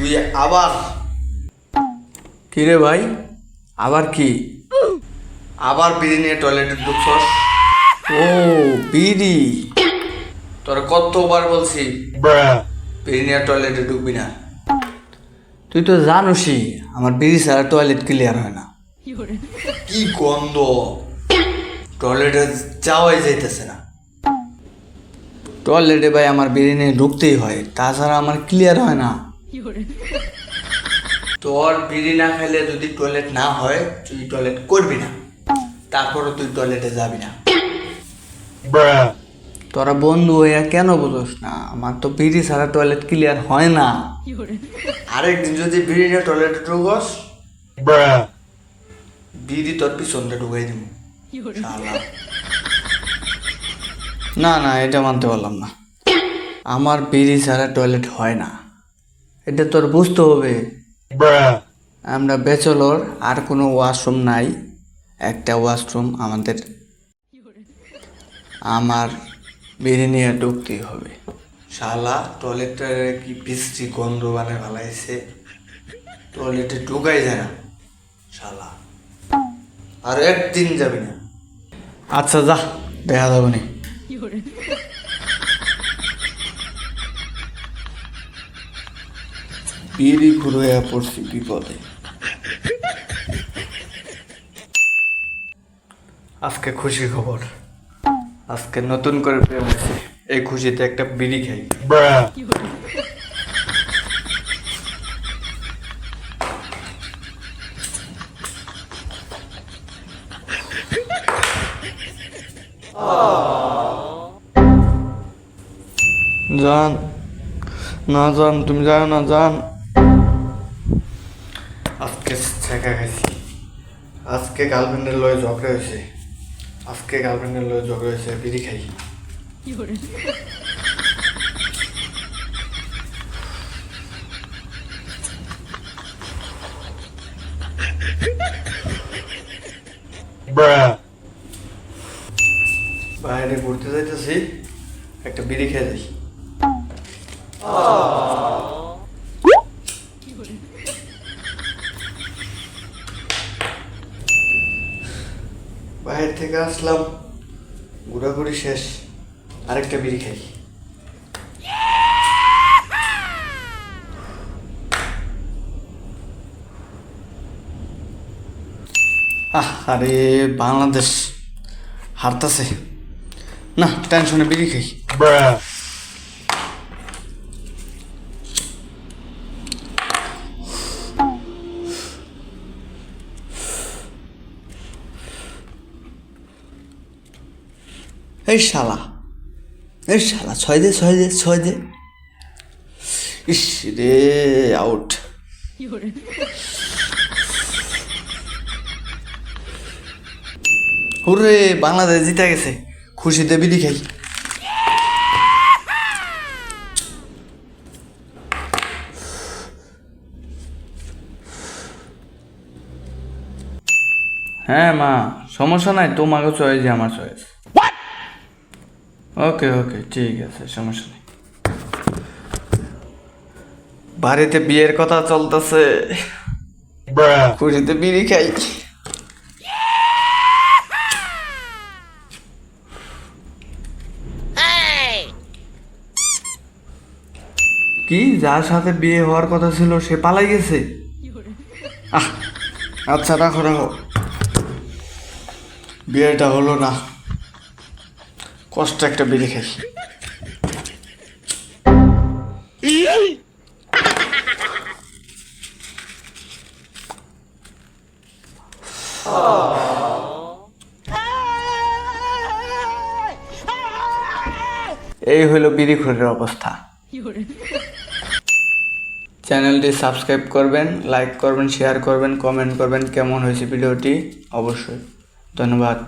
তুই আবার কি রে ভাই? আবার কি? আবার বিড়ি নিয়ে টয়লেটে ঢুকছস? ও বিড়ি? তোর কতবার বলছি বিড়ি নিয়ে টয়লেটে ঢুকবি না। তুই তো জানোসই আমার বিড়ি ছাড়া টয়লেট ক্লিয়ার হয় না। কি গন্ধ। টয়লেটে যাওয়াই যাইতেছে না। টয়লেটে ভাই আমার নিয়ে ঢুকতেই হয় তাছাড়া আমার ক্লিয়ার হয় না। তোর বিড়ি না খাইলে যদি টয়লেট না হয় তুই টয়লেট করবি না। তারপরে তুই টয়লেটে যাবি না। তোরা বন্ধু হইয়া কেন বুঝোস না? আমার তো বিড়ি ছাড়া টয়লেট ক্লিয়ার হয় না। আরেকদিন যদি বিড়ি নিয়ে টয়লেটে ঢুকস বিড়ি তোর পিছনটা ঢুকাই দিব। না না এটা মানতে পারলাম না। আমার বিড়ি ছাড়া টয়লেট হয় না। এটা তোর বুঝতে হবে। আমরা ব্যাচলর আর কোনো ওয়াশরুম নাই। একটা ওয়াশরুম আমাদের আমার বেরিয়ে নিয়ে ঢুকতেই হবে। শালা টয়লেটটা কি বিশ্রী গন্ধ বানে ভালাইছে টয়লেটে ঢুকাই যায় না। শালা আর একদিন যাবি না। আচ্ছা যা দেখা যাবে না। বিড়ি ঘুরে পড়ছি বিপদে। আজকে খুশি খবর। আজকে নতুন করে প্রেম হয়েছে। এই খুশিতে একটা বিড়ি খাই। জান না জান তুমি যাও না জান? আজকে ছেঁকা খাইছি। আজকে গার্লফ্রেন্ডের লয়ে ঝগড়া হয়েছে। আজকে গার্লফ্রেন্ডের লয়ে ঝগড়া হয়েছে বিড়ি খাই। বাইরে ঘুরতে যাইতেছি একটা বিড়ি খেয়ে যাই। বাইরে থেকে আসলাম, ঘোরাঘুরি শেষ, আরেকটা বিড়ি খাই। আরে বাংলাদেশ হারতাছে। না, টেনশনে বিড়ি খাই। এই শালা এই শালা, ছয় দে ছয় দে ছয় দে। ইস রে আউট হুরে বাংলাদেশ জিতে গেছে। খুশিতে বিড়ি খাই। হ্যাঁ মা, সমস্যা নাই, তোমাকে চয়েস আমার চয়েস ওকে ওকে ঠিক আছে সমস্যা নেই। বাড়িতে বিয়ের কথা চলতেছে। খুশিতে বিড়ি খাই। কি যার সাথে বিয়ে হওয়ার কথা ছিল সে পালাই গেছে? আচ্ছা রাখো রাখো। বিয়েটা হলো না। কষ্ট একটা বিড়ি খাই। এই হলো বিড়িখোরের অবস্থা। চ্যানেলটি সাবস্ক্রাইব করবেন, লাইক করবেন, শেয়ার করবেন, কমেন্ট করবেন কেমন হয়েছে ভিডিওটি? অবশ্যই। ধন্যবাদ।